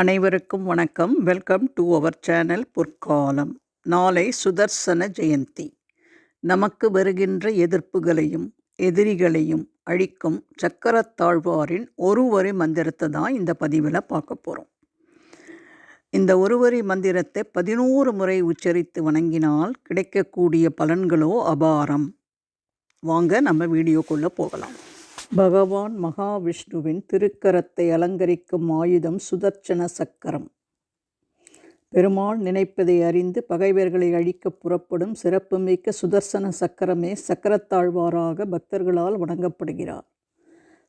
அனைவருக்கும் வணக்கம். Welcome to our channel பொற்காலம் நாளை சுதர்சன ஜெயந்தி. நமக்கு வருகின்ற எதிர்ப்புகளையும் எதிரிகளையும் அழிக்கும் சக்கரத்தாழ்வாரின் ஒரு வரி மந்திரத்தை தான் இந்த பதிவில் பார்க்க போகிறோம் இந்த ஒரு வரி மந்திரத்தை பதினோரு முறை உச்சரித்து வணங்கினால் கிடைக்கக்கூடிய பலன்களோ அபாரம். வாங்க நம்ம வீடியோக்குள்ளே போகலாம். பகவான் மகாவிஷ்ணுவின் திருக்கரத்தை அலங்கரிக்கும் ஆயுதம் சுதர்ச்சன சக்கரம். பெருமாள் நினைப்பதை அறிந்து பகைவர்களை அழிக்க புறப்படும் சிறப்புமிக்க சுதர்சன சக்கரமே சக்கரத்தாழ்வாராக பக்தர்களால் வணங்கப்படுகிறார்.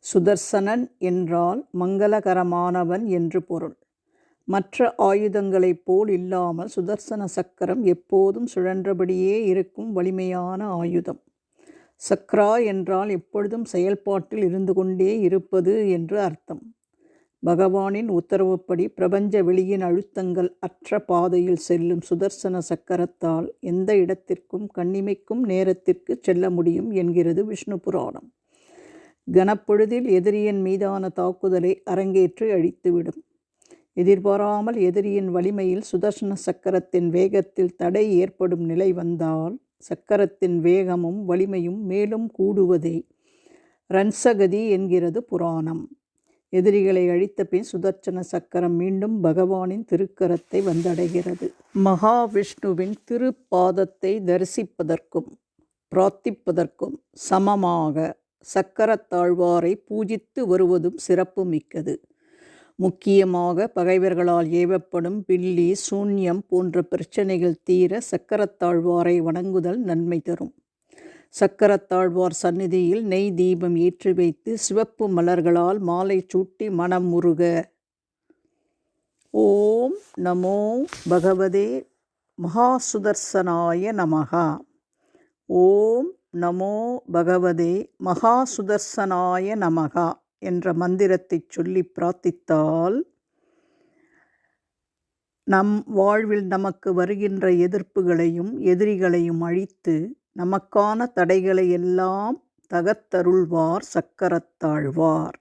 சுதர்சனன் என்றால் மங்களகரமானவன் என்று பொருள். மற்ற ஆயுதங்களைப் போல் இல்லாமல் சுதர்சன சக்கரம் எப்போதும் சுழன்றபடியே இருக்கும் வலிமையான ஆயுதம். சக்ரா என்றால் எப்பொழுதும் செயல்பாட்டில் இருந்து கொண்டே இருப்பது என்று அர்த்தம். பகவானின் உத்தரவுப்படி பிரபஞ்ச வெளியின் அழுத்தங்கள் அற்ற பாதையில் செல்லும் சுதர்சன சக்கரத்தால் எந்த இடத்திற்கும் கண்ணிமைக்கும் நேரத்திற்கு செல்ல முடியும் என்கிறது விஷ்ணு புராணம். கனப்பொழுதில் எதிரியின் மீதான தாக்குதலை அரங்கேற்றி அழித்துவிடும். எதிர்பாராமல் எதிரியின் வலிமையில் சுதர்சன சக்கரத்தின் வேகத்தில் தடை ஏற்படும் நிலை வந்தால் சக்கரத்தின் வேகமும் வலிமையும் மேலும் கூடுவதே. ரன்சகதி என்கிறது புராணம். எதிரிகளை அழித்த பின் சுதர்சன சக்கரம் மீண்டும் பகவானின் திருக்கரத்தை வந்தடைகிறது. மகாவிஷ்ணுவின் திருப்பாதத்தை தரிசிப்பதற்கும் பிரார்த்திப்பதற்கும் சமமாக சக்கரத்தாழ்வாரை பூஜித்து வருவதும் சிறப்பு மிக்கது முக்கியமாக பகைவர்களால் ஏவப்படும் பில்லி சூன்யம் போன்ற பிரச்சனைகள் தீர சக்கரத்தாழ்வாரை வணங்குதல் நன்மை தரும். சக்கரத்தாழ்வார் சந்நிதியில் நெய் தீபம் ஏற்றி வைத்து சிவப்பு மலர்களால் மாலை சூட்டி மனம் முருக. ஓம் நமோ பகவதே மகாசுதர்சனாய நமகா ஓம் நமோ பகவதே மகாசுதர்சனாய நமகா என்ற மந்திரத்தை சொல்லி பிரார்த்தித்தால் நம் வாழ்வில் நமக்கு வருகின்ற எதிர்ப்புகளையும் எதிரிகளையும் அழித்து நமக்கான தடைகளை எல்லாம் தகத்தருள்வார் சக்கரத்தாழ்வார்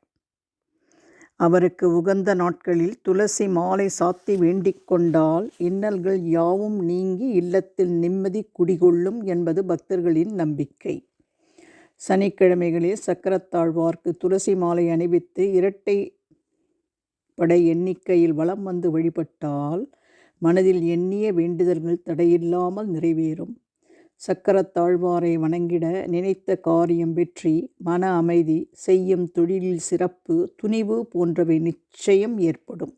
அவருக்கு உகந்த நாட்களில் துளசி மாலை சாத்தி வேண்டிக் கொண்டால் இன்னல்கள் யாவும் நீங்கி இல்லத்தில் நிம்மதி குடிகொள்ளும் என்பது பக்தர்களின் நம்பிக்கை. சனிக்கிழமைகளில் சக்கரத்தாழ்வார்க்கு துளசி மாலை அணிவித்து இரட்டை படை எண்ணிக்கையில் வலம் வந்து வழிபட்டால் மனதில் எண்ணிய வேண்டுதல்கள் தடையில்லாமல் நிறைவேறும். சக்கரத்தாழ்வாரை வணங்கிட நினைத்த காரியம் வெற்றி மன அமைதி செய்யும் தொழிலில் சிறப்பு துணிவு போன்றவை நிச்சயம் ஏற்படும்.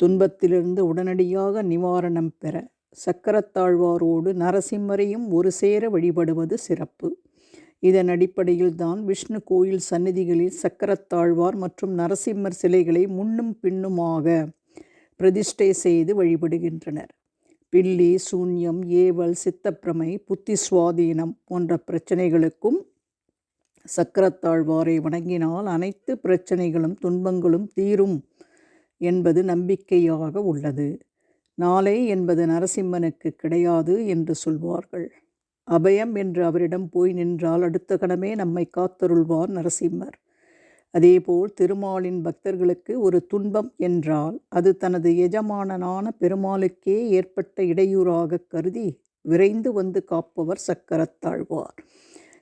துன்பத்திலிருந்து உடனடியாக நிவாரணம் பெற சக்கரத்தாழ்வாரோடு நரசிம்மரையும் ஒரு சேர வழிபடுவது சிறப்பு. இதன் அடிப்படையில் தான் விஷ்ணு கோயில் சந்நிதிகளில் சக்கரத்தாழ்வார் மற்றும் நரசிம்மர் சிலைகளை முன்னும் பின்னுமாக பிரதிஷ்டை செய்து வழிபடுகின்றனர். பில்லி சூன்யம் ஏவல் சித்தப்பிரமை புத்தி சுவாதீனம் போன்ற பிரச்சனைகளுக்கும் சக்கரத்தாழ்வாரை வணங்கினால் அனைத்து பிரச்சனைகளும் துன்பங்களும் தீரும் என்பது நம்பிக்கையாக உள்ளது. நாளை என்பது நரசிம்மனுக்கு கிடையாது என்று சொல்வார்கள். அபயம் என்று அவரிடம் போய் நின்றால் அடுத்த கணமே நம்மை காத்தருள்வார் நரசிம்மர். அதேபோல் திருமாலின் பக்தர்களுக்கு ஒரு துன்பம் என்றால் அது தனது எஜமானனான பெருமாளுக்கே ஏற்பட்ட இடையூறாக கருதி விரைந்து வந்து காப்பவர் சக்கரத்தாழ்வார்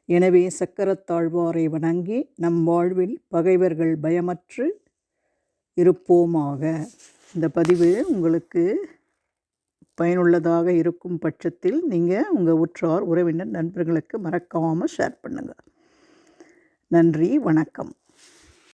எனவே சக்கரத்தாழ்வாரை வணங்கி நம் வாழ்வில் பகைவர்கள் பயமற்று இருப்போமாக. இந்த பதிவு உங்களுக்கு பயனுள்ளதாக இருக்கும் பட்சத்தில் நீங்கள் உங்கள் உற்றார் உறவினர் நண்பர்களுக்கு மறக்காமல் ஷேர் பண்ணுங்கள் நன்றி வணக்கம்.